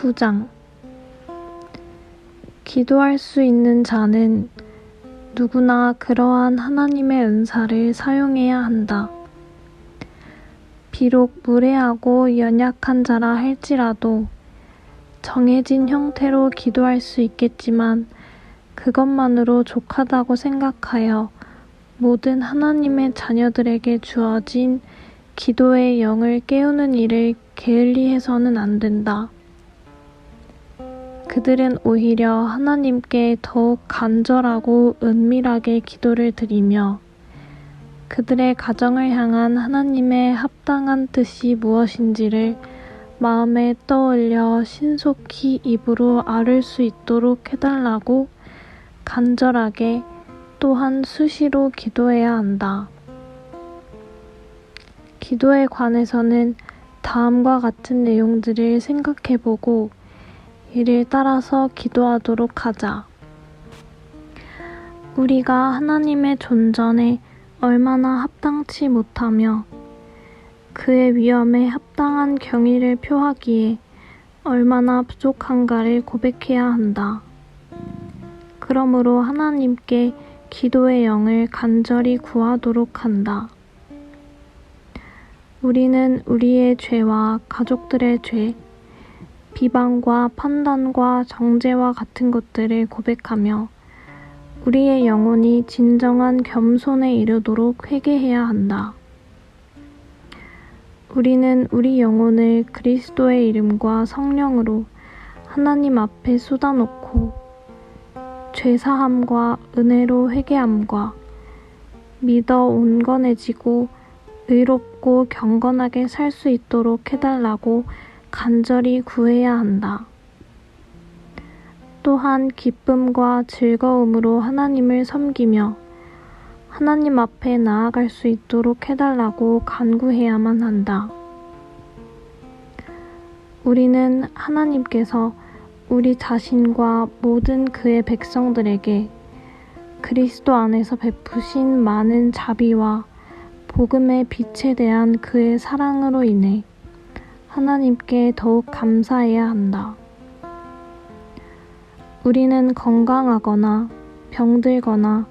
9장 기도할 수 있는 자는 누구나 그러한 하나님의 은사를 사용해야 한다. 비록 무례하고 연약한 자라 할지라도 정해진 형태로 기도할 수 있겠지만 그것만으로 족하다고 생각하여 모든 하나님의 자녀들에게 주어진 기도의 영을 깨우는 일을 게을리 해서는 안 된다. 그들은 오히려 하나님께 더욱 간절하고 은밀하게 기도를 드리며 그들의 가정을 향한 하나님의 합당한 뜻이 무엇인지를 마음에 떠올려 신속히 입으로 아를 수 있도록 해달라고 간절하게 또한 수시로 기도해야 한다. 기도에 관해서는 다음과 같은 내용들을 생각해보고 이를 따라서 기도하도록 하자. 우리가 하나님의 존전에 얼마나 합당치 못하며 그의 위엄에 합당한 경의를 표하기에 얼마나 부족한가를 고백해야 한다. 그러므로 하나님께 기도의 영을 간절히 구하도록 한다. 우리는 우리의 죄와 가족들의 죄, 비방과 판단과 정죄와 같은 것들을 고백하며 우리의 영혼이 진정한 겸손에 이르도록 회개해야 한다. 우리는 우리 영혼을 그리스도의 이름과 성령으로 하나님 앞에 쏟아놓고 죄사함과 은혜로 회개함과 믿어 온건해지고 의롭고 경건하게 살 수 있도록 해달라고 간절히 구해야 한다. 또한 기쁨과 즐거움으로 하나님을 섬기며 하나님 앞에 나아갈 수 있도록 해달라고 간구해야만 한다. 우리는 하나님께서 우리 자신과 모든 그의 백성들에게 그리스도 안에서 베푸신 많은 자비와 복음의 빛에 대한 그의 사랑으로 인해 하나님께 더욱 감사해야 한다. 우리는 건강하거나 병들거나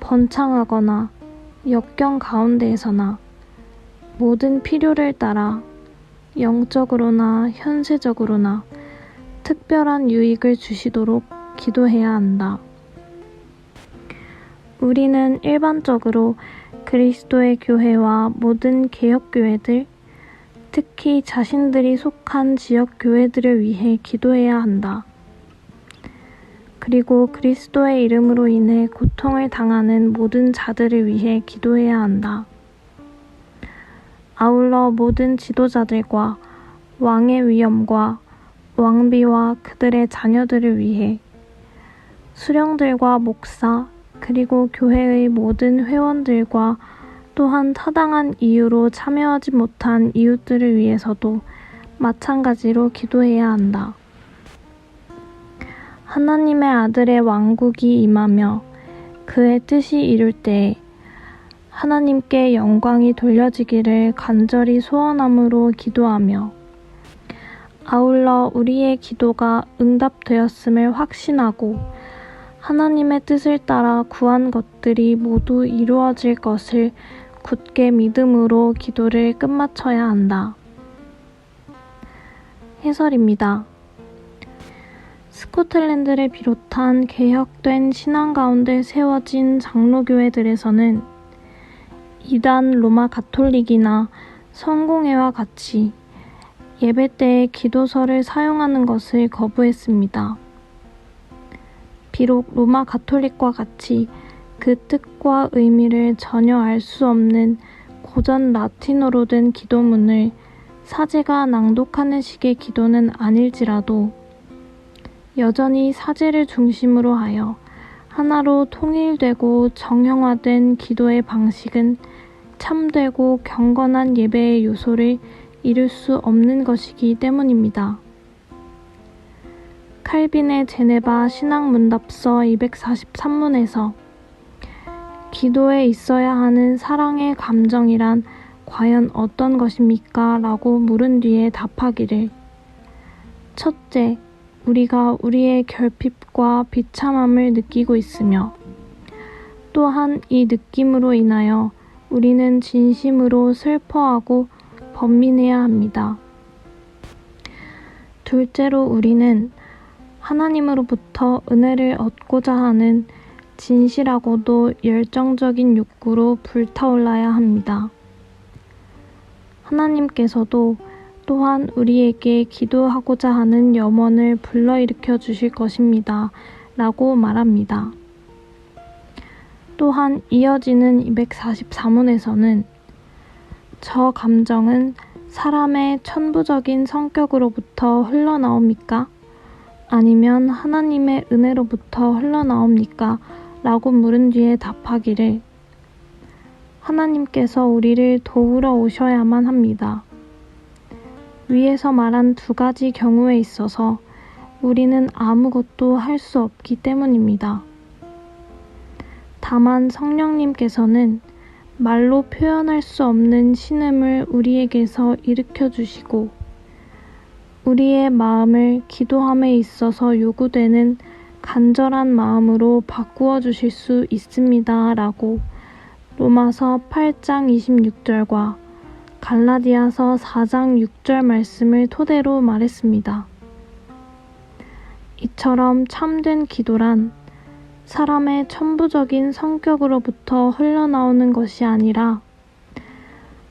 번창하거나 역경 가운데에서나 모든 필요를 따라 영적으로나 현세적으로나 특별한 유익을 주시도록 기도해야 한다. 우리는 일반적으로 그리스도의 교회와 모든 개혁교회들, 특히 자신들이 속한 지역 교회들을 위해 기도해야 한다. 그리고 그리스도의 이름으로 인해 고통을 당하는 모든 자들을 위해 기도해야 한다. 아울러 모든 지도자들과 왕의 위엄과 왕비와 그들의 자녀들을 위해 수령들과 목사, 그리고 교회의 모든 회원들과 또한 타당한 이유로 참여하지 못한 이웃들을 위해서도 마찬가지로 기도해야 한다. 하나님의 아들의 왕국이 임하며 그의 뜻이 이룰 때에 하나님께 영광이 돌려지기를 간절히 소원함으로 기도하며 아울러 우리의 기도가 응답되었음을 확신하고 하나님의 뜻을 따라 구한 것들이 모두 이루어질 것을 굳게 믿음으로 기도를 끝마쳐야 한다. 해설입니다. 스코틀랜드를 비롯한 개혁된 신앙 가운데 세워진 장로교회들에서는 이단 로마 가톨릭이나 성공회와 같이 예배 때에 기도서를 사용하는 것을 거부했습니다. 비록 로마 가톨릭과 같이 그 뜻과 의미를 전혀 알 수 없는 고전 라틴어로 된 기도문을 사제가 낭독하는 식의 기도는 아닐지라도 여전히 사제를 중심으로 하여 하나로 통일되고 정형화된 기도의 방식은 참되고 경건한 예배의 요소를 이룰 수 없는 것이기 때문입니다. 칼빈의 제네바 신학문답서 243문에서 기도에 있어야 하는 사랑의 감정이란 과연 어떤 것입니까? 라고 물은 뒤에 답하기를 첫째, 우리가 우리의 결핍과 비참함을 느끼고 있으며, 또한 이 느낌으로 인하여 우리는 진심으로 슬퍼하고 번민해야 합니다. 둘째로 우리는 하나님으로부터 은혜를 얻고자 하는 진실하고도 열정적인 욕구로 불타올라야 합니다. 하나님께서도 또한 우리에게 기도하고자 하는 염원을 불러일으켜 주실 것입니다. 라고 말합니다. 또한 이어지는 244문에서는 저 감정은 사람의 천부적인 성격으로부터 흘러나옵니까? 아니면 하나님의 은혜로부터 흘러나옵니까? 라고 물은 뒤에 답하기를 하나님께서 우리를 도우러 오셔야만 합니다. 위에서 말한 두 가지 경우에 있어서 우리는 아무것도 할 수 없기 때문입니다. 다만 성령님께서는 말로 표현할 수 없는 신음을 우리에게서 일으켜 주시고 우리의 마음을 기도함에 있어서 요구되는 간절한 마음으로 바꾸어 주실 수 있습니다. 라고 로마서 8장 26절과 갈라디아서 4장 6절 말씀을 토대로 말했습니다. 이처럼 참된 기도란 사람의 천부적인 성격으로부터 흘러나오는 것이 아니라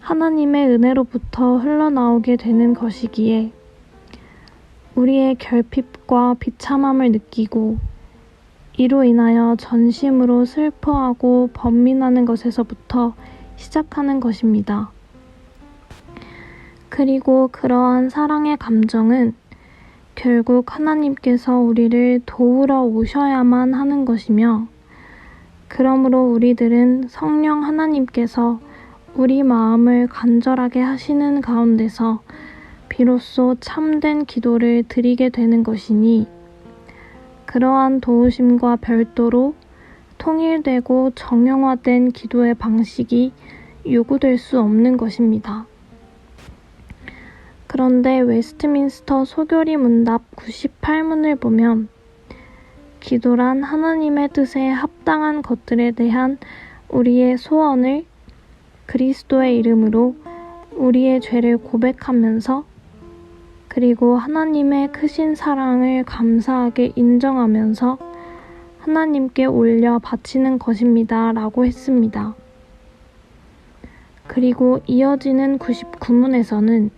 하나님의 은혜로부터 흘러나오게 되는 것이기에 우리의 결핍과 비참함을 느끼고 이로 인하여 전심으로 슬퍼하고 번민하는 것에서부터 시작하는 것입니다. 그리고 그러한 사랑의 감정은 결국 하나님께서 우리를 도우러 오셔야만 하는 것이며, 그러므로 우리들은 성령 하나님께서 우리 마음을 간절하게 하시는 가운데서 비로소 참된 기도를 드리게 되는 것이니, 그러한 도우심과 별도로 통일되고 정형화된 기도의 방식이 요구될 수 없는 것입니다. 그런데 웨스트민스터 소교리 문답 98문을 보면 기도란 하나님의 뜻에 합당한 것들에 대한 우리의 소원을 그리스도의 이름으로 우리의 죄를 고백하면서 그리고 하나님의 크신 사랑을 감사하게 인정하면서 하나님께 올려 바치는 것입니다. 라고 했습니다. 그리고 이어지는 99문에서는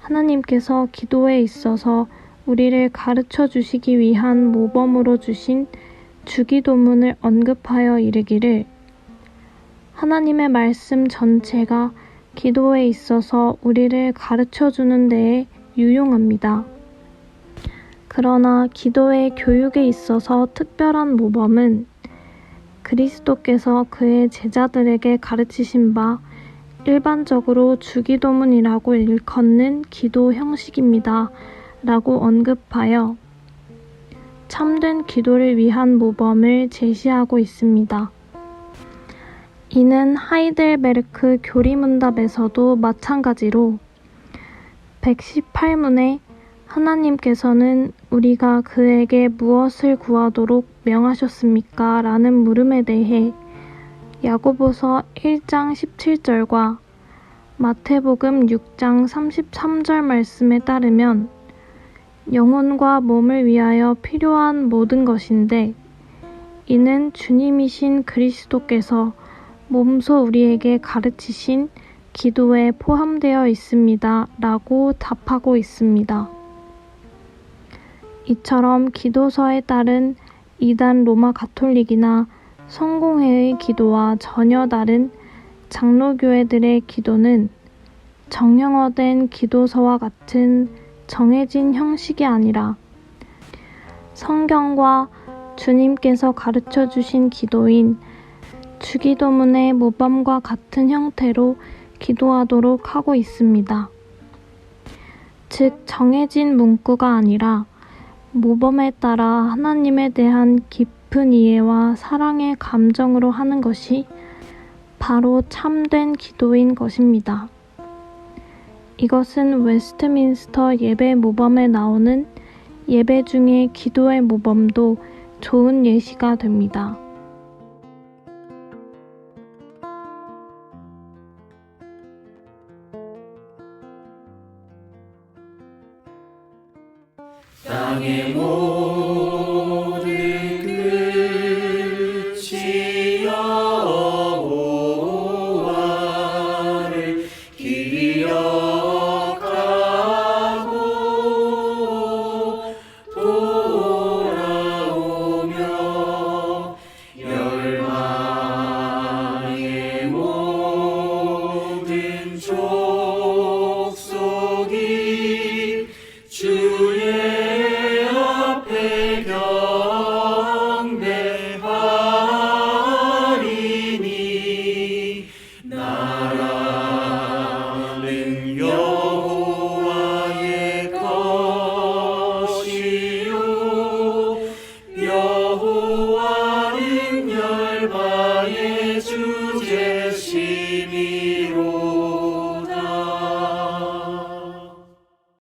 하나님께서 기도에 있어서 우리를 가르쳐 주시기 위한 모범으로 주신 주기도문을 언급하여 이르기를 하나님의 말씀 전체가 기도에 있어서 우리를 가르쳐 주는 데에 유용합니다. 그러나 기도의 교육에 있어서 특별한 모범은 그리스도께서 그의 제자들에게 가르치신 바 일반적으로 주기도문이라고 일컫는 기도 형식입니다. 라고 언급하여 참된 기도를 위한 모범을 제시하고 있습니다. 이는 하이델베르크 교리문답에서도 마찬가지로 118문에 하나님께서는 우리가 그에게 무엇을 구하도록 명하셨습니까? 라는 물음에 대해 야고보서 1장 17절과 마태복음 6장 33절 말씀에 따르면 영혼과 몸을 위하여 필요한 모든 것인데 이는 주님이신 그리스도께서 몸소 우리에게 가르치신 기도에 포함되어 있습니다. 라고 답하고 있습니다. 이처럼 기도서에 따른 이단 로마 가톨릭이나 성공회의 기도와 전혀 다른 장로교회들의 기도는 정형화된 기도서와 같은 정해진 형식이 아니라 성경과 주님께서 가르쳐 주신 기도인 주기도문의 모범과 같은 형태로 기도하도록 하고 있습니다. 즉, 정해진 문구가 아니라 모범에 따라 하나님에 대한 깊은 이해와 사랑의 감정으로 하는 것이 바로 참된 기도인 것입니다. 이것은 웨스트민스터 예배 모범에 나오는 예배 중에 기도의 모범도 좋은 예시가 됩니다. 땅의 모든